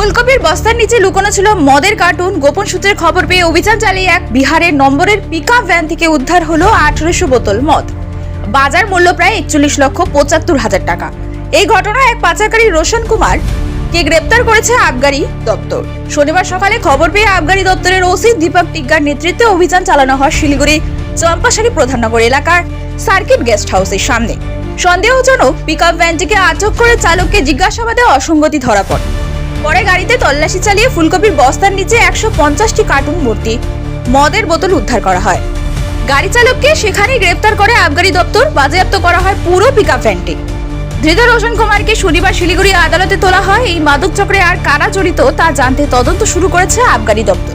ফুলকপির বস্তার নিচে লুকোনো ছিল মদের কার্টুন। গোপন সূত্রের খবর পেয়ে অভিযান চালিয়ে এক বিহারের নম্বরের পিকআপ ভ্যান থেকে উদ্ধার হলো আঠারোশো বোতল মদ। বাজার মূল্য প্রায় একচল্লিশ লক্ষ পঁচাত্তর হাজার টাকা। এই ঘটনায় এক পাচারকারী রোশন কুমার কে গ্রেপ্তার করেছে আবগারি দপ্তর। শনিবার সকালে খবর পেয়ে আবগারি দপ্তরের ওসি দীপক টিগ্গার নেতৃত্বে অভিযান চালানো হয় শিলিগুড়ি চম্পাশালী প্রধাননগর এলাকার সার্কিট গেস্ট হাউসের সামনে। সন্দেহজনক পিকআপ ভ্যানটিকে আটক করে চালককে জিজ্ঞাসাবাদে অসঙ্গতি ধরা পড়ে। পরে গাড়িতে তল্লাশি চালিয়ে ফুলকপির বস্তার নিচে একশো পঞ্চাশটি কার্টুন ভর্তি, মদের বোতল উদ্ধার করা হয়। গাড়ি চালককে সেখানেই গ্রেপ্তার করে আবগারি দপ্তর, বাজেয়াপ্ত করা হয় পুরো পিক আপ ভ্যানটি। ধৃত রোশন কুমারকে শনিবার শিলিগুড়ি আদালতে তোলা হয়। এই মাদক চক্রে আর কারা জড়িত তা জানতে তদন্ত শুরু করেছে আবগারি দপ্তর।